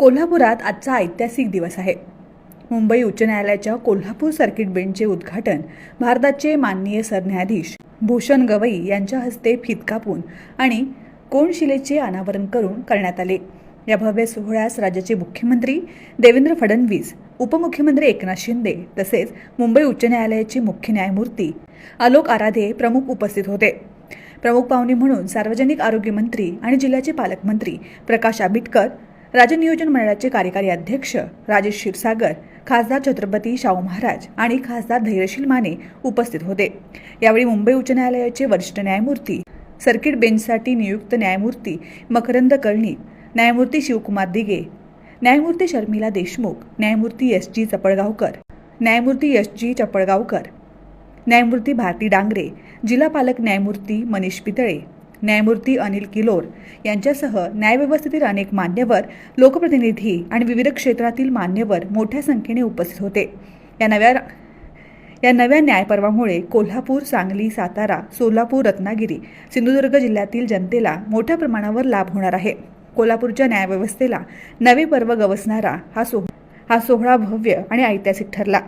कोल्हापुरात आजचा ऐतिहासिक दिवस आहे. मुंबई उच्च न्यायालयाच्या कोल्हापूर सर्किट बेंचचे उद्घाटन भारताचे माननीय सरन्यायाधीश भूषण गवई यांच्या हस्ते फित कापून आणि कोणशिलेचे अनावरण करून करण्यात आले. या भव्य सोहळ्यास राज्याचे मुख्यमंत्री देवेंद्र फडणवीस उपमुख्यमंत्री एकनाथ शिंदे तसेच मुंबई उच्च न्यायालयाचे मुख्य न्यायमूर्ती आलोक आराधे प्रमुख उपस्थित होते. प्रमुख पाहुणे म्हणून सार्वजनिक आरोग्य मंत्री आणि जिल्ह्याचे पालकमंत्री प्रकाश आंबेडकर राज्य नियोजन मंडळाचे कार्यकारी अध्यक्ष राजेश क्षीरसागर खासदार छत्रपती शाहू महाराज आणि खासदार धैर्यशील माने उपस्थित होते. यावेळी मुंबई उच्च न्यायालयाचे वरिष्ठ न्यायमूर्ती सर्किट बेंचसाठी नियुक्त न्यायमूर्ती मकरंद कर्णिक न्यायमूर्ती शिवकुमार दिगे न्यायमूर्ती शर्मिला देशमुख न्यायमूर्ती एस जी चपळगावकर न्यायमूर्ती एस जी चपळगावकर न्यायमूर्ती भारती डांगरे जिल्हा पालक न्यायमूर्ती मनीष पितळे न्यायमूर्ती अनिल किलोर यांच्यासह न्यायव्यवस्थेतील अनेक मान्यवर लोकप्रतिनिधी आणि विविध क्षेत्रातील मान्यवर मोठ्या संख्येने उपस्थित होते. या नव्या या नव्या न्यायपर्वामुळे कोल्हापूर सांगली सातारा सोलापूर रत्नागिरी सिंधुदुर्ग जिल्ह्यातील जनतेला मोठ्या प्रमाणावर लाभ होणार आहे. कोल्हापूरच्या न्यायव्यवस्थेला नवे पर्व गवसणारा हा सोह हा सोहळा भव्य आणि ऐतिहासिक ठरला.